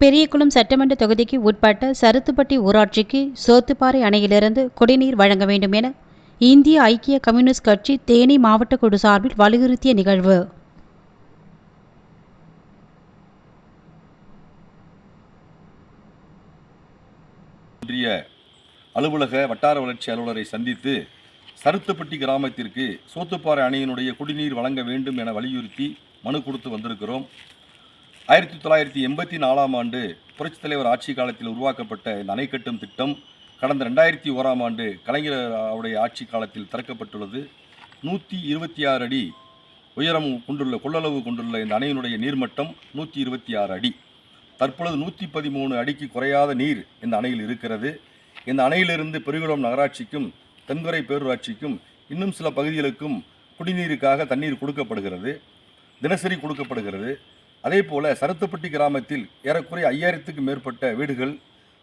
பெரியகுளம் சட்டமன்ற தொகுதிக்கு உட்பட்ட சருத்துப்பட்டி ஊராட்சிக்கு சோத்துப்பாறை அணையிலிருந்து குடிநீர் வழங்க வேண்டும் என இந்திய ஐக்கிய கம்யூனிஸ்ட் கட்சி தேனி மாவட்ட குழு சார்பில் வலியுறுத்திய நிகழ்வு. அலுவலக வட்டார வளர்ச்சி அலுவலரை சந்தித்து சருத்துப்பட்டி கிராமத்திற்கு சோத்துப்பாறை அணையினுடைய குடிநீர் வழங்க வேண்டும் என வலியுறுத்தி மனு கொடுத்து வந்திருக்கிறோம். ஆயிரத்தி தொள்ளாயிரத்தி எண்பத்தி நாலாம் ஆண்டு புரட்சித் தலைவர் ஆட்சி காலத்தில் உருவாக்கப்பட்ட இந்த அணை கட்டும் திட்டம் கடந்த ரெண்டாயிரத்தி ஓராம் ஆண்டு கலைஞர் அவருடைய ஆட்சி காலத்தில் திறக்கப்பட்டுள்ளது. நூற்றி இருபத்தி ஆறு அடி உயரம் கொண்டுள்ள கொள்ளளவு கொண்டுள்ள இந்த அணையினுடைய நீர்மட்டம் நூற்றி இருபத்தி ஆறு அடி. தற்பொழுது நூற்றி பதிமூணு அடிக்கு குறையாத நீர் இந்த அணையில் இருக்கிறது. இந்த அணையிலிருந்து பெருகுளம் நகராட்சிக்கும் தென்கரை பேரூராட்சிக்கும் இன்னும் சில பகுதிகளுக்கும் குடிநீருக்காக தண்ணீர் கொடுக்கப்படுகிறது. தினசரி கொடுக்கப்படுகிறது. அதே போல் சரத்துப்பட்டி கிராமத்தில் ஏறக்குறைய ஐயாயிரத்துக்கு மேற்பட்ட வீடுகள்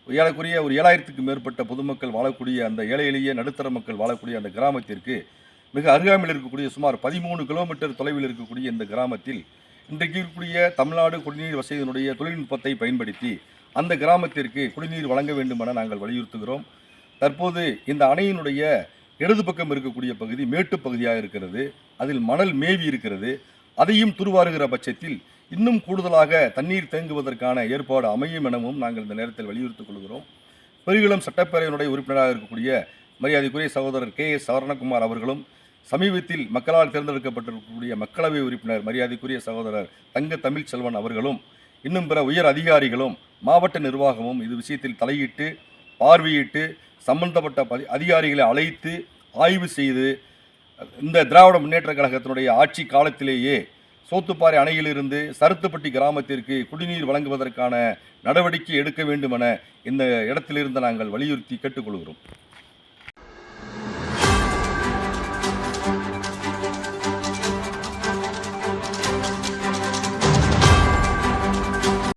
ஏறக்குறைய ஒரு ஏழாயிரத்துக்கு மேற்பட்ட பொதுமக்கள் வாழக்கூடிய அந்த ஏழை எளிய நடுத்தர மக்கள் வாழக்கூடிய அந்த கிராமத்திற்கு மிக அருகாமையில் இருக்கக்கூடிய சுமார் பதிமூணு கிலோமீட்டர் தொலைவில் இருக்கக்கூடிய இந்த கிராமத்தில் இன்றைக்கு இருக்கக்கூடிய தமிழ்நாடு குடிநீர் வசதியினுடைய தொழில்நுட்பத்தை பயன்படுத்தி அந்த கிராமத்திற்கு குடிநீர் வழங்க வேண்டும் என நாங்கள் வலியுறுத்துகிறோம். தற்போது இந்த அணையினுடைய இடது பக்கம் இருக்கக்கூடிய பகுதி மேட்டுப் பகுதியாக இருக்கிறது. அதில் மணல் மேவி இருக்கிறது. அதையும் துருவாருகிற பட்சத்தில் இன்னும் கூடுதலாக தண்ணீர் தேங்குவதற்கான ஏற்பாடு அமையும் எனவும் நாங்கள் இந்த நேரத்தில் வலியுறுத்திக் கொள்கிறோம். பெருகிலும் சட்டப்பேரவையினுடைய உறுப்பினராக இருக்கக்கூடிய மரியாதைக்குரிய சகோதரர் கே எஸ் சவரணகுமார் அவர்களும் சமீபத்தில் மக்களால் தேர்ந்தெடுக்கப்பட்டிருக்கக்கூடிய மக்களவை உறுப்பினர் மரியாதைக்குரிய சகோதரர் தங்க தமிழ்ச்செல்வன் அவர்களும் இன்னும் பிற உயர் அதிகாரிகளும் மாவட்ட நிர்வாகமும் இது விஷயத்தில் தலையிட்டு பார்வையிட்டு சம்பந்தப்பட்ட பதி- அதிகாரிகளை அழைத்து ஆய்வு செய்து இந்த திராவிட முன்னேற்ற கழகத்தினுடைய ஆட்சி காலத்திலேயே சோத்துப்பாறை அணையிலிருந்து சருத்துப்பட்டி கிராமத்திற்கு குடிநீர் வழங்குவதற்கான நடவடிக்கை எடுக்க வேண்டுமென இந்த இடத்திலிருந்து நாங்கள் வலியுறுத்தி கேட்டுக்கொள்கிறோம்.